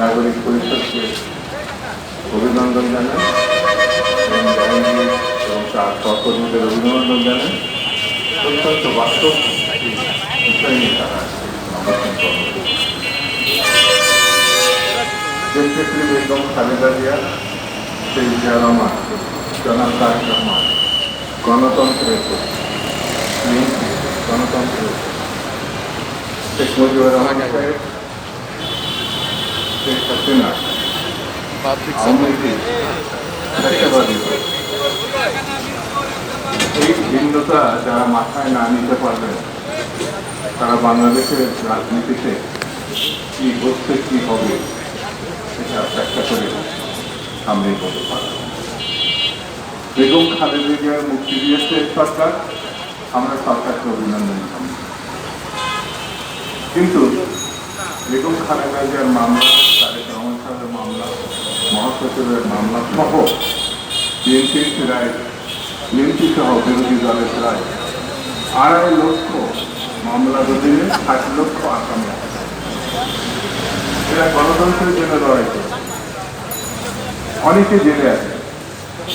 নাগরিক পরিষদকে অভিনন্দন জানাই, এবং তার সহকর্মীদের অভিনন্দন জানাই। অত্যন্ত বাস্তব বিষয় নিয়ে তারা বেগম, খালেদা জিয়া সেই জিয়া রহমান, জনাব তারেক রহমান, গণতন্ত্রের গণতন্ত্রের শেখ মুজিবুর রহমান সাহেব লীগ রাষ্ট্রবাদী দল। এই ভিন্নতা যারা মাথায় না নিতে পারবেন তারা বাংলাদেশের রাজনীতিতে কি হচ্ছে কি হবে সেটা ব্যাখ্যা করে সামনে করতে পারবে বেগম খালেদা জিয়ার মুক্তি দিয়েছে সরকার আমরা সরকারকে অভিনন্দন জানাই কিন্তু বেগম খালেদা জিয়ার মামলা, তারেক রহমান সাহেবের মামলা, মহাসচিবের মামলা সহ বিএনপির রায় বিএনপি সহ বিরোধী দলের রায় আড়াই লক্ষ মামলা দিনে ষাট লক্ষ আসামি। এরা গণতন্ত্রের জন্য লড়াই করে। অনেকে জেলে আছে।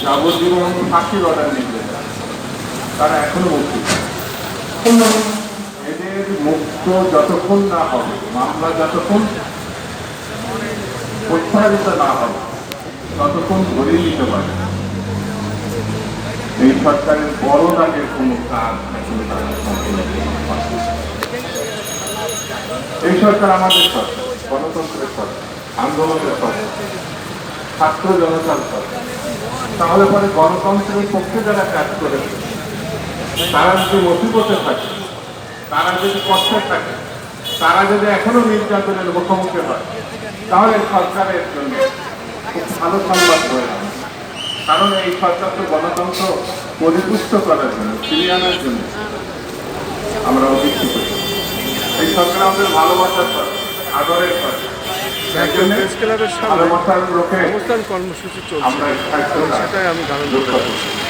যাবজ্জীবন ফাঁসির অর্ডার নিতে তারা এখনও মুক্তি এদের মুক্ত যতক্ষণ না হবে, মামলা যতক্ষণ না হবে, ততক্ষণ ধরে নিতে পারে এই সরকারের বড় দাগের। এই সরকার আমাদের সরকার, গণতন্ত্রের সরকার, আন্দোলনের সরকার, ছাত্র জনতার সরকার তাহলে পরে গণতন্ত্রের পক্ষে যারা কাজ করেছে তারা যদি মসিবতে থাকে তারা যদি কষ্টে থাকে তারা যদি এখনও নির্যাতনের মুখোমুখি হয় তাহলে সরকারের জন্য খুব ভালো সংবাদ হয়ে কারণ এই সরকার তো গণতন্ত্র পরিপুষ্ট করার জন্য ফিরিয়ে আনার জন্য আমরা অভিক্ষিত এই সরকার আমাদের ভালোবাসার সরকার আদরের সরকার সেই প্রেস ক্লাবের সামনে ভালোবাসার লোকে অবস্থান কর্মসূচি চলছে। আমরা সেটাই আমি ধারণ করতে।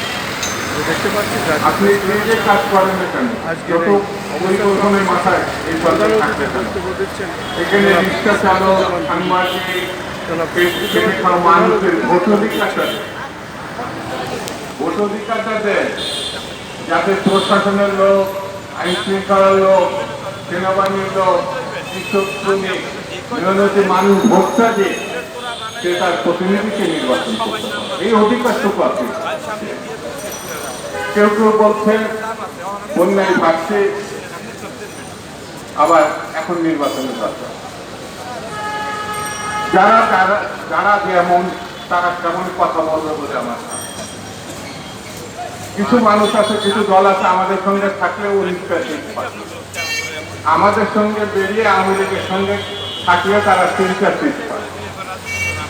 দেখতে পাচ্ছি আপনি যে কাজ করেন না কেন? আজকে পরিকল্পনার মাথায় এই সরকার থাকবে এখানে রিক্সা চালক সাংবাদিক মানুষের দেয়। যাতে প্রশাসনের লোক আইন শৃঙ্খলার লোক সেনাবাহিনীর লোক কৃষক শ্রমিক মেহনতি মানুষ ভোটটা যে সে তার প্রতিনিধিকে নির্বাচন করতে পারে। এই অধিকারটুকু আপনি কেউ কেউ বলছেন, বন্যায় ভাগছে আবার এখন নির্বাচনের দরকার। যারা যারা যেমন, তারা তেমন কথা বলবে বলে আমার কিছু মানুষ আছে, কিছু দল আছে, আমাদের সঙ্গে থাকলেও উনিশটা সিট আমাদের সঙ্গে বেরিয়ে আওয়ামী লীগের সঙ্গে থাকলেও তারা তিনটা সিট পায়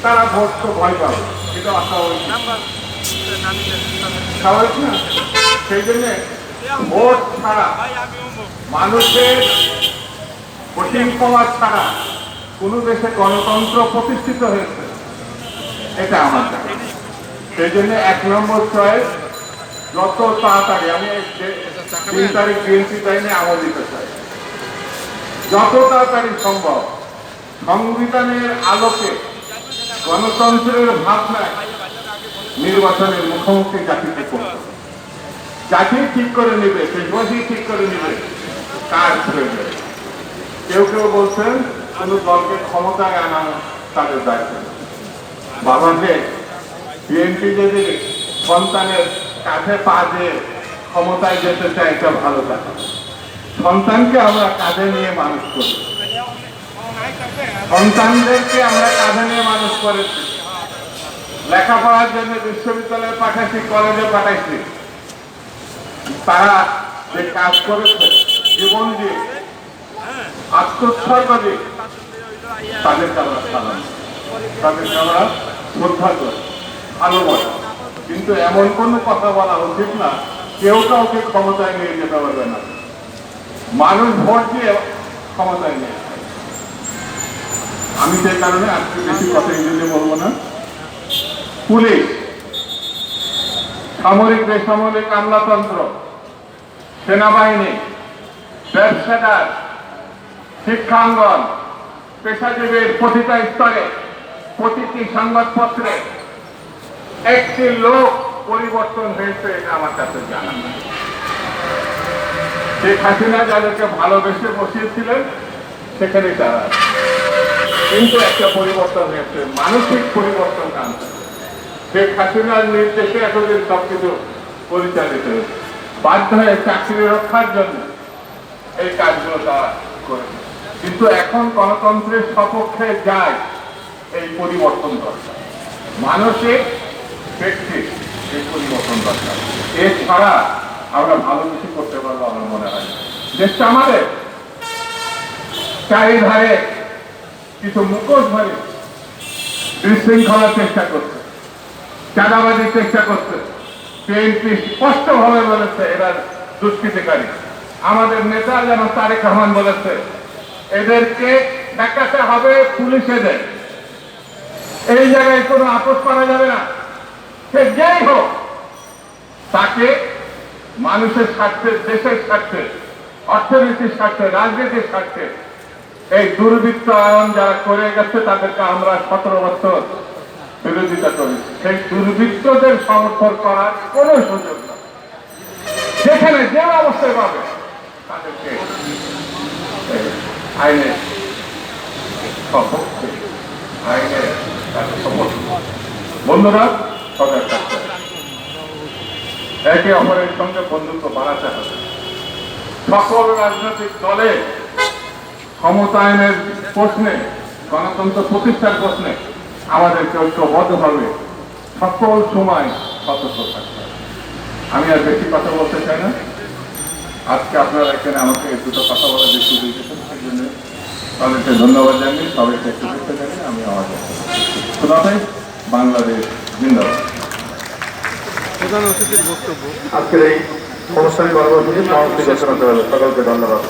তারা ভোট তো ভয় পাবে, এটা অস্বাভাবিক। স্বাভাবিক না? সেই জন্যে ভোট ছাড়া, মানুষের ছাড়া কোনো দেশে গণতন্ত্র প্রতিষ্ঠিত হয়েছে। এটা আমার সেই জন্য এক নম্বর চয়েস যত তাড়াতাড়ি, আমি তিন তারিখ বিএনপি টাইমে চাই। যত তাড়াতাড়ি সম্ভব, সংবিধানের আলোকে গণতন্ত্রের ভাবনায় নির্বাচনের মুখোমুখি জাতিকে করতে। জাতি ঠিক করে নেবে, দেশবাসী ঠিক করে নেবে কার প্রয়োজন কেউ কেউ বলছেন, কোন দলকে ক্ষমতায় আনা তাদের দায়িত্ব না। বাবাকে বিএনপি যদি সন্তানের কাঁধে পা দিয়ে ক্ষমতায় যেতে চায়, এটা ভালো কথা সন্তানকে আমরা কাঁধে নিয়ে মানুষ করি সন্তানদেরকে আমরা কাঁধে নিয়ে মানুষ করেছি লেখাপড়ার জন্য বিশ্ববিদ্যালয়ে পাঠাইছি কলেজে পাঠাইছি। তারা যে কাজ করেছে, জীবন দিয়ে, আত্মোৎসর্গ দিয়ে তাদেরকে আমরা সালাম তাদেরকে আমরা শ্রদ্ধা করি ভালোবাসি কিন্তু এমন কোনো কথা বলা উচিত না, কেউ কাউকে ক্ষমতায় নিয়ে যেতে পারবে না। মানুষ ভোট দিয়ে ক্ষমতায় নিয়ে আমি সেই কারণে আজকে বেশি কথা ইংরেজি বলব না। পুলিশ। সামরিক বেসামরিক আমলাতন্ত্র, সেনাবাহিনী, ব্যবসাদার, শিক্ষাঙ্গন, পেশাজীবীর প্রতিটা স্তরে প্রতিটি সংবাদপত্রে একটি লোক পরিবর্তন হয়েছে এটা আমার কাছে জানা। শেখ হাসিনা যাদেরকে ভালোবেসে বসিয়েছিলেন, সেখানে তারা কিন্তু একটা পরিবর্তন হয়েছে, মানসিক পরিবর্তন আনছে শেখ হাসিনার নির্দেশে এতদিন সবকিছু পরিচালিত হয়েছে। বাধ্য হয়ে চাকরি রক্ষার জন্য এই কাজগুলো তারা কিন্তু এখন গণতন্ত্রের সপক্ষে যায় এই পরিবর্তন দরকার। মানসিক ব্যক্তি এই পরিবর্তন দরকার। এছাড়া আমরা ভালো কিছু করতে পারব আমার মনে হয়। দেশটা আমাদের। চারিধারে কিছু মুখোশধারী বিশৃঙ্খলার চেষ্টা করছে। চাঁদাবাজির চেষ্টা করছে। বিএনপি স্পষ্টভাবে বলেছে, এরা দুষ্কৃতিকারী। আমাদের নেতা যেন তারেক রহমান বলেছে, এদেরকে দেখাতে হবে পুলিশেদের এই জায়গায় কোনো আপোষ করা যাবে না। সে যেই হোক, তাকে মানুষের স্বার্থে, দেশের স্বার্থে, অর্থনীতির স্বার্থে, রাজনীতির স্বার্থে, এই দুর্বৃত্ত আয়ন যারা করে গেছে, তাদেরকে আমরা সতেরো বছর বিরোধিতা করি সেই দুর্বৃত্তদের সমর্থন করার কোনো সুযোগ নেই। যেখানে যে অবস্থায় পাবে, তাদেরকে আইনে সপক্ষে আইনে তাদের সমর্থন বন্ধুরা হবে। একে অপরের সঙ্গে বন্ধুত্ব বাড়াতে হবে। সকল রাজনৈতিক দলে ক্ষমতায়নের প্রশ্নে, গণতন্ত্র প্রতিষ্ঠার প্রশ্নে আমাদেরকে ঐক্যবদ্ধভাবে সকল সময় সতর্ক থাকতে আমি আর বেশি কথা বলতে চাই না। আজকে আপনারা এখানে আমাকে দুটো কথা বলার যে সুযোগ দিয়েছেন সেই জন্য তাদেরকে ধন্যবাদ জানিয়ে সবাইকে শুভেচ্ছা জানিয়ে আমি আমার খুদাফাই বাংলাদেশ জিন্দাবাদ। প্রধান অতিথির বক্তব্য। আজকের এই অনুষ্ঠানে হলো সকলকে ধন্যবাদ।